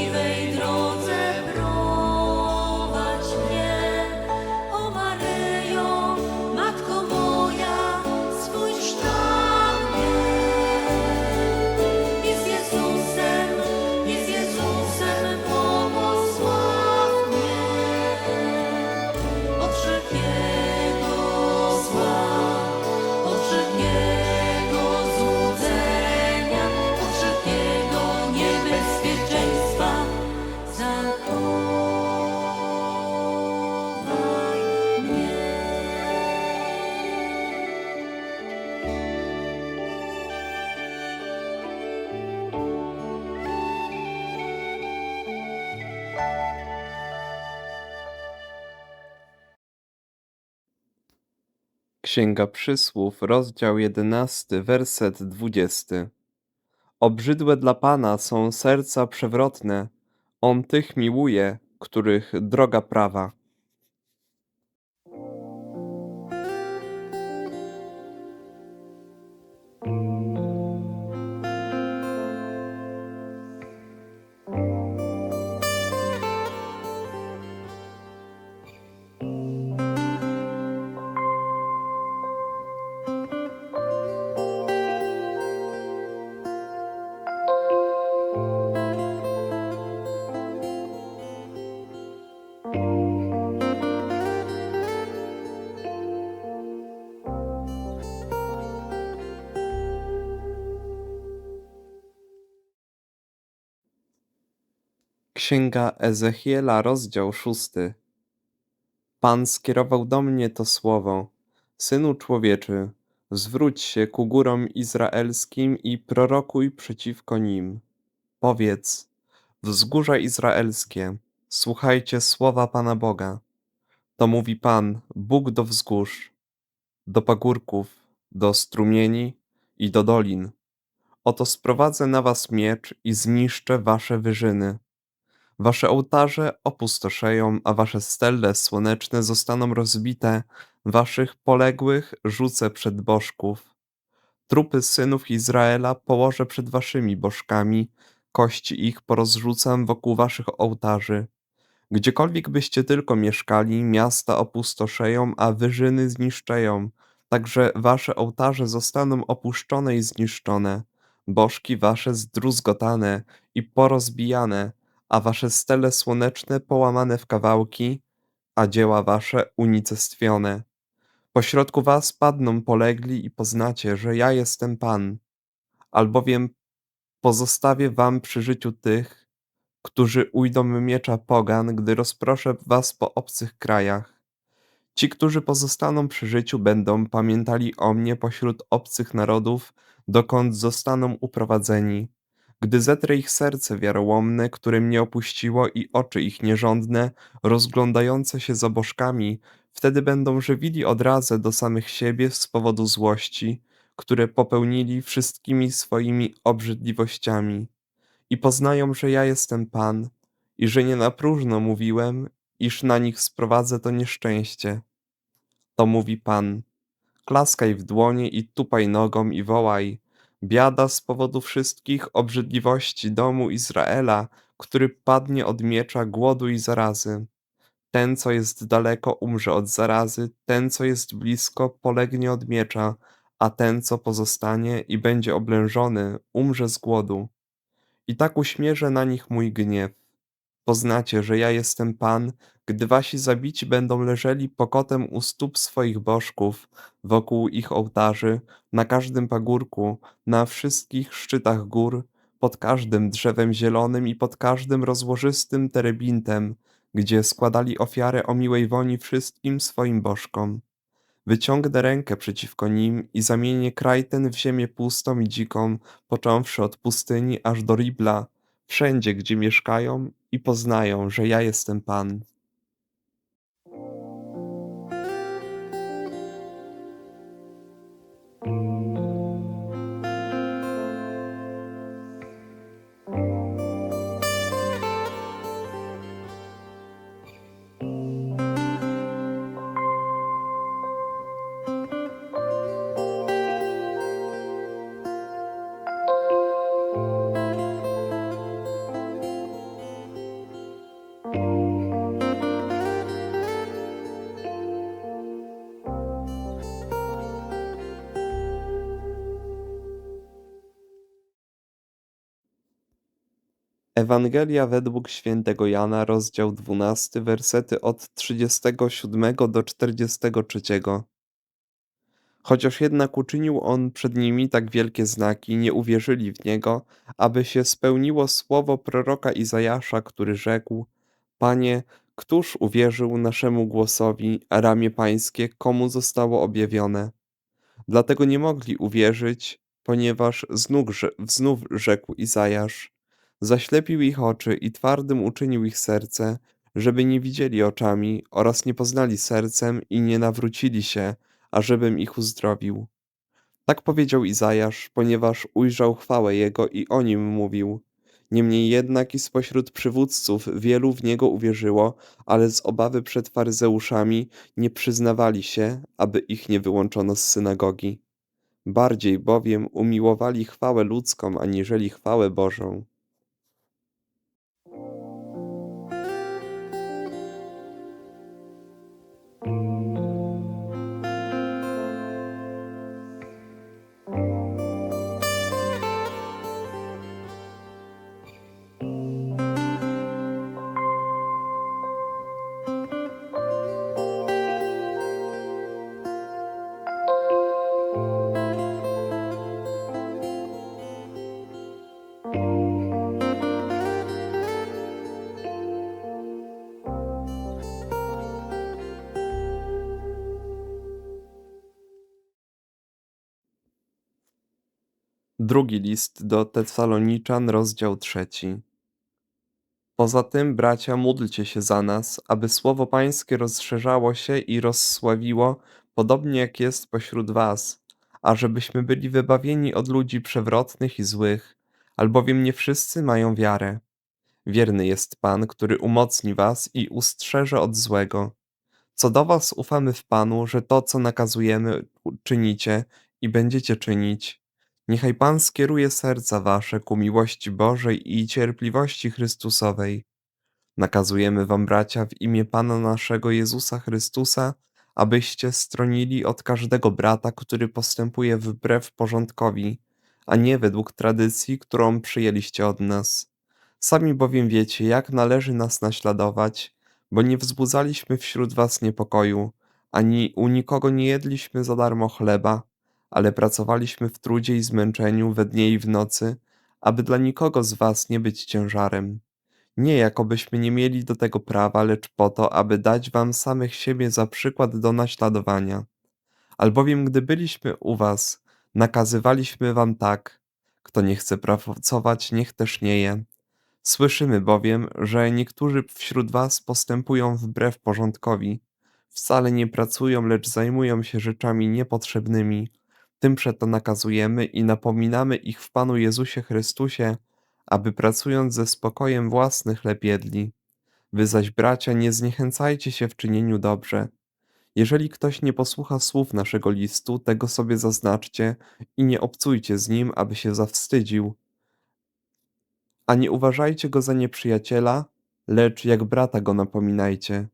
believe it. Księga Przysłów, rozdział 11, werset 20. Obrzydłe dla Pana są serca przewrotne, On tych miłuje, których droga prawa. Księga Ezechiela, rozdział 6. Pan skierował do mnie to słowo: Synu człowieczy, zwróć się ku górom izraelskim i prorokuj przeciwko nim. Powiedz: Wzgórza izraelskie, słuchajcie słowa Pana Boga. To mówi Pan, Bóg do wzgórz, do pagórków, do strumieni i do dolin. Oto sprowadzę na was miecz i zniszczę wasze wyżyny. Wasze ołtarze opustoszeją, a wasze stelle słoneczne zostaną rozbite, waszych poległych rzucę przed bożków. Trupy synów Izraela położę przed waszymi bożkami, kości ich porozrzucam wokół waszych ołtarzy. Gdziekolwiek byście tylko mieszkali, miasta opustoszeją, a wyżyny zniszczeją, także wasze ołtarze zostaną opuszczone i zniszczone, bożki wasze zdruzgotane i porozbijane, a wasze stele słoneczne połamane w kawałki, a dzieła wasze unicestwione. Pośrodku was padną polegli i poznacie, że ja jestem Pan, albowiem pozostawię wam przy życiu tych, którzy ujdą miecza pogan, gdy rozproszę was po obcych krajach. Ci, którzy pozostaną przy życiu, będą pamiętali o mnie pośród obcych narodów, dokąd zostaną uprowadzeni. Gdy zetrę ich serce wiarołomne, które mnie opuściło i oczy ich nierządne, rozglądające się za bożkami, wtedy będą żywili odrazę do samych siebie z powodu złości, które popełnili wszystkimi swoimi obrzydliwościami i poznają, że ja jestem Pan i że nie na próżno mówiłem, iż na nich sprowadzę to nieszczęście. To mówi Pan. Klaskaj w dłonie i tupaj nogą i wołaj. Biada z powodu wszystkich obrzydliwości domu Izraela, który padnie od miecza głodu i zarazy. Ten, co jest daleko, umrze od zarazy, ten, co jest blisko, polegnie od miecza, a ten, co pozostanie i będzie oblężony, umrze z głodu. I tak uśmierzę na nich mój gniew. Poznacie, że ja jestem Pan, gdy wasi zabici będą leżeli pokotem u stóp swoich bożków, wokół ich ołtarzy, na każdym pagórku, na wszystkich szczytach gór, pod każdym drzewem zielonym i pod każdym rozłożystym terebintem, gdzie składali ofiarę o miłej woni wszystkim swoim bożkom. Wyciągnę rękę przeciwko nim i zamienię kraj ten w ziemię pustą i dziką, począwszy od pustyni aż do Ribla, wszędzie, gdzie mieszkają i poznają, że ja jestem Pan. Ewangelia według świętego Jana, rozdział 12, wersety od 37 do 43. Chociaż jednak uczynił on przed nimi tak wielkie znaki, nie uwierzyli w niego, aby się spełniło słowo proroka Izajasza, który rzekł: Panie, któż uwierzył naszemu głosowi, a ramię pańskie komu zostało objawione? Dlatego nie mogli uwierzyć, ponieważ znów, znów rzekł Izajasz: Zaślepił ich oczy i twardym uczynił ich serce, żeby nie widzieli oczami oraz nie poznali sercem i nie nawrócili się, ażebym ich uzdrowił. Tak powiedział Izajasz, ponieważ ujrzał chwałę Jego i o nim mówił. Niemniej jednak i spośród przywódców wielu w Niego uwierzyło, ale z obawy przed faryzeuszami nie przyznawali się, aby ich nie wyłączono z synagogi. Bardziej bowiem umiłowali chwałę ludzką aniżeli chwałę Bożą. Drugi list do Tesaloniczan, rozdział trzeci. Poza tym, bracia, módlcie się za nas, aby słowo Pańskie rozszerzało się i rozsławiło, podobnie jak jest pośród was, ażebyśmy byli wybawieni od ludzi przewrotnych i złych, albowiem nie wszyscy mają wiarę. Wierny jest Pan, który umocni was i ustrzeże od złego. Co do was ufamy w Panu, że to, co nakazujemy, czynicie i będziecie czynić. Niechaj Pan skieruje serca wasze ku miłości Bożej i cierpliwości Chrystusowej. Nakazujemy wam, bracia, w imię Pana naszego Jezusa Chrystusa, abyście stronili od każdego brata, który postępuje wbrew porządkowi, a nie według tradycji, którą przyjęliście od nas. Sami bowiem wiecie, jak należy nas naśladować, bo nie wzbudzaliśmy wśród was niepokoju, ani u nikogo nie jedliśmy za darmo chleba, ale pracowaliśmy w trudzie i zmęczeniu we dnie i w nocy, aby dla nikogo z was nie być ciężarem. Nie jakobyśmy nie mieli do tego prawa, lecz po to, aby dać wam samych siebie za przykład do naśladowania. Albowiem gdy byliśmy u was, nakazywaliśmy wam tak, kto nie chce pracować, niech też nie je. Słyszymy bowiem, że niektórzy wśród was postępują wbrew porządkowi. Wcale nie pracują, lecz zajmują się rzeczami niepotrzebnymi. Tym przeto nakazujemy i napominamy ich w Panu Jezusie Chrystusie, aby pracując ze spokojem własny chleb jedli. Wy zaś, bracia, nie zniechęcajcie się w czynieniu dobrze. Jeżeli ktoś nie posłucha słów naszego listu, tego sobie zaznaczcie i nie obcujcie z nim, aby się zawstydził. A nie uważajcie go za nieprzyjaciela, lecz jak brata go napominajcie.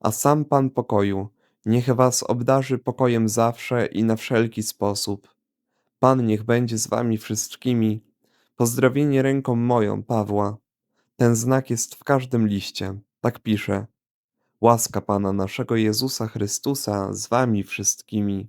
A sam Pan pokoju, niech was obdarzy pokojem zawsze i na wszelki sposób. Pan niech będzie z wami wszystkimi. Pozdrowienie ręką moją, Pawła. Ten znak jest w każdym liście. Tak pisze. Łaska Pana naszego Jezusa Chrystusa z wami wszystkimi.